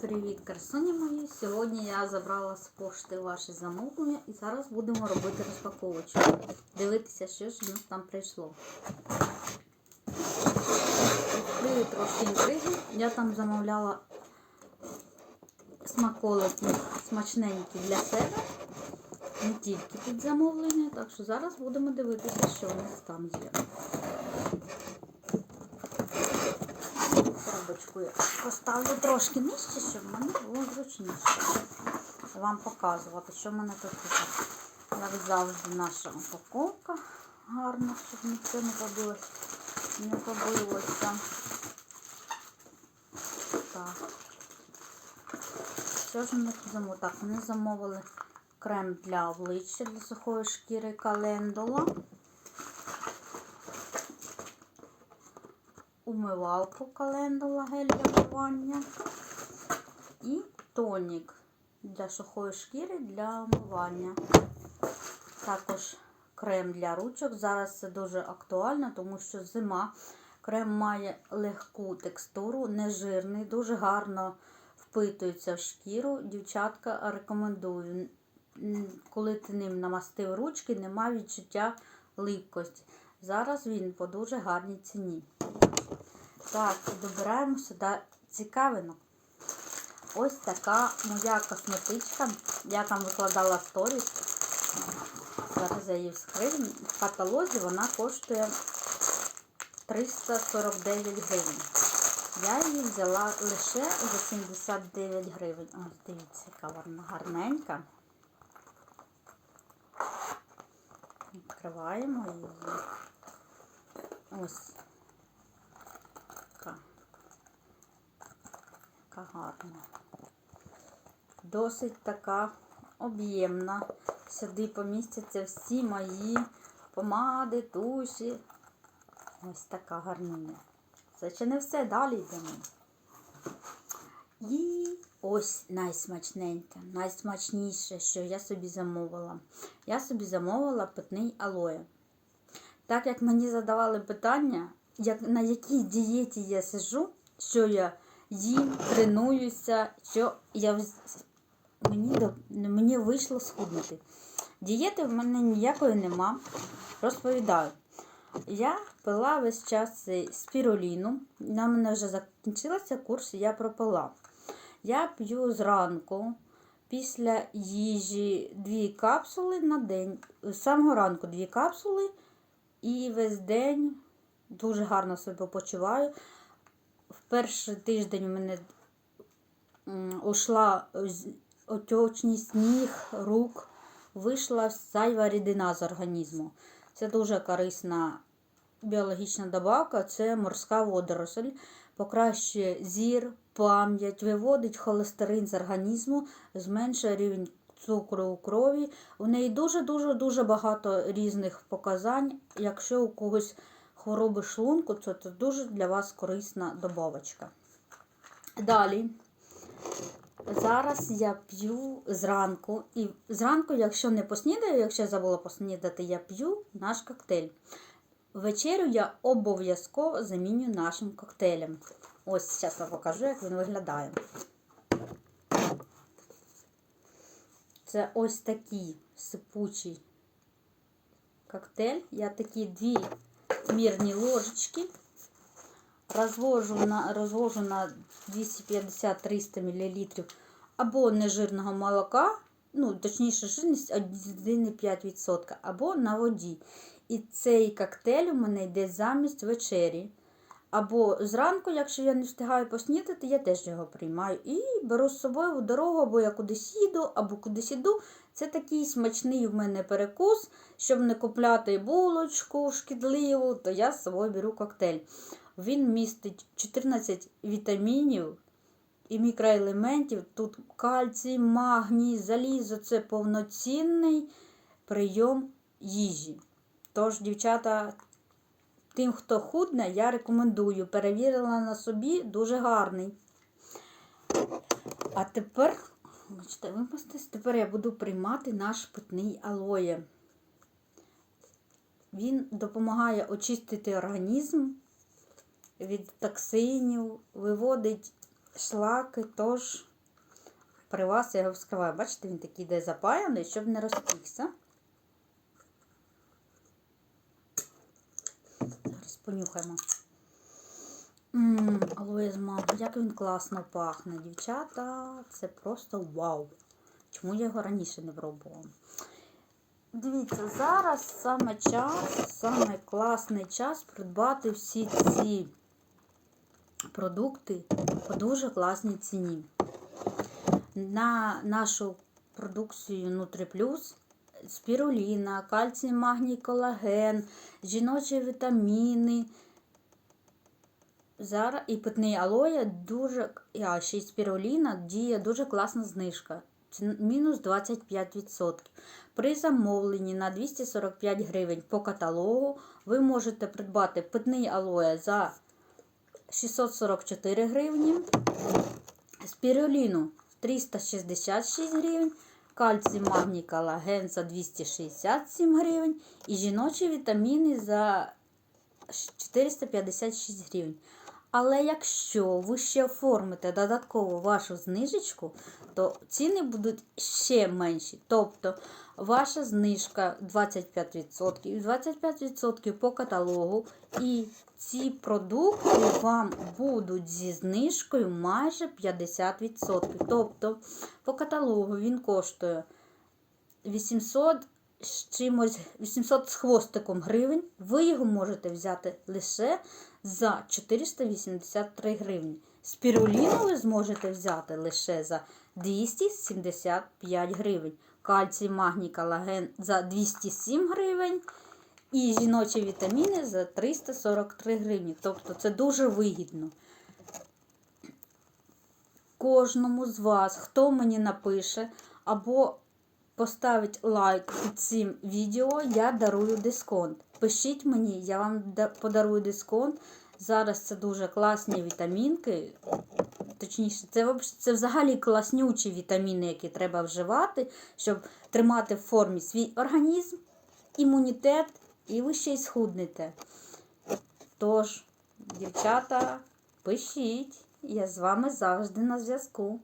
Привіт, красуні мої! Сьогодні я забрала з пошти ваші замовлення і зараз будемо робити розпаковочку. Дивитися, що ж у нас там прийшло. Відкрию трошки інтриги. Я там замовляла смаколики смачненькі для себе. Не тільки під замовлення, так що зараз будемо дивитися, що у нас там є. Я поставлю трошки нижче, щоб мені було зручніше вам показувати, що в мене тут є. Як завжди наша упаковка гарна, щоб нічого не побилось, не побилося. Так. Що ж ми тут замовили? Так, вони замовили крем для обличчя для сухої шкіри календула. Умивалку календула гель для вмивання і тонік для сухої шкіри для омивання. Також крем для ручок. Зараз це дуже актуально, тому що зима. Крем має легку текстуру, нежирний, дуже гарно впитується в шкіру. Дівчатка рекомендую. Коли ти ним намастив ручки, немає відчуття липкості. Зараз він по дуже гарній ціні. Так, добираємо сюди цікавинок. Ось така моя косметичка. Я там викладала сторіс. Зараз я її вскрию. В каталозі вона коштує 349 гривень. Я її взяла лише за 79 гривень. Ось, дивіться, яка вона гарненька. Відкриваємо її. Ось. Така гарна. Досить така об'ємна. Сюди помістяться всі мої помади, туші. Ось така гарнина. Це ще не все, далі йдемо. І ось найсмачненьке, найсмачніше, що я собі замовила. Я собі замовила питний алоє. Так як мені задавали питання, як, на якій дієті я сижу, що я їм, тренуюся, що я мені, мені вийшло схуднути. Дієти в мене ніякої нема. Розповідаю. Я пила весь час спіруліну. На мене вже закінчилася курс, я пропила. Я п'ю зранку, після їжі дві капсули на день. З самого ранку дві капсули і весь день дуже гарно себе почуваю. Перший тиждень у мене ушла отечність ніг, рук, вийшла зайва рідина з організму. Це дуже корисна біологічна добавка, це морська водоросль, покращує зір, пам'ять, виводить холестерин з організму, зменшує рівень цукру у крові. У неї дуже-дуже дуже багато різних показань. Якщо у когось хвороби шлунку, це дуже для вас корисна добавочка. Далі. Зараз я п'ю зранку. І зранку, якщо не поснідаю, якщо я забула поснідати, я п'ю наш коктейль. Вечерю я обов'язково заміню нашим коктейлем. Ось, зараз я покажу, як він виглядає. Це ось такий сипучий коктейль. Я такі дві мірні ложечки розвожу на розвожу на 250-300 мл або нежирного молока, ну, точніше, жирність 1,5%, або на воді. І цей коктейль у мене йде замість вечері. Або зранку, якщо я не встигаю поснідати, я теж його приймаю. І беру з собою в дорогу, або я кудись їду, або кудись іду. Це такий смачний в мене перекус, щоб не купляти булочку шкідливу, то я з собою беру коктейль. Він містить 14 вітамінів і мікроелементів. Тут кальцій, магній, залізо це повноцінний прийом їжі. Тож, дівчата, тим, хто худне, я рекомендую. Перевірила на собі, дуже гарний. А тепер, бачите, тепер я буду приймати наш питний алоє. Він допомагає очистити організм від токсинів, виводить шлаки, тож при вас я його вскриваю. Бачите, він такий йде запаяний, щоб не розтікся. Зараз понюхаємо. Манго, як він класно пахне, дівчата. Це просто вау. Чому я його раніше не пробувала? Дивіться, зараз саме час, саме класний час придбати всі ці продукти по дуже класній ціні. На нашу продукцію Нутриплюс спіруліна, кальцій, магній, колаген, жіночі вітаміни. Зараз і питний алоє дуже, а ще й спіруліна діє дуже класна знижка. Мінус 25%. При замовленні на 245 гривень по каталогу ви можете придбати питний алоє за 644 гривні, спіруліну 366 гривень, кальцій, магній, колаген за 267 гривень і жіночі вітаміни за 456 гривень. Але якщо ви ще оформите додатково вашу знижечку, то ціни будуть ще менші. Тобто ваша знижка 25%, 25% по каталогу, і ці продукти вам будуть зі знижкою майже 50%. Тобто по каталогу він коштує 800 з чимось 800 з хвостиком гривень, ви його можете взяти лише за 483 гривні. Спіруліну ви зможете взяти лише за 275 гривень. Кальцій, магній, колаген за 207 гривень. І жіночі вітаміни за 343 гривні. Тобто це дуже вигідно. Кожному з вас, хто мені напише або поставить лайк під цим відео, я дарую дисконт. Пишіть мені, я вам подарую дисконт. Зараз це дуже класні вітамінки. Точніше, це, це взагалі класнючі вітаміни, які треба вживати, щоб тримати в формі свій організм, імунітет, і ви ще й схуднете. Тож, дівчата, пишіть, я з вами завжди на зв'язку.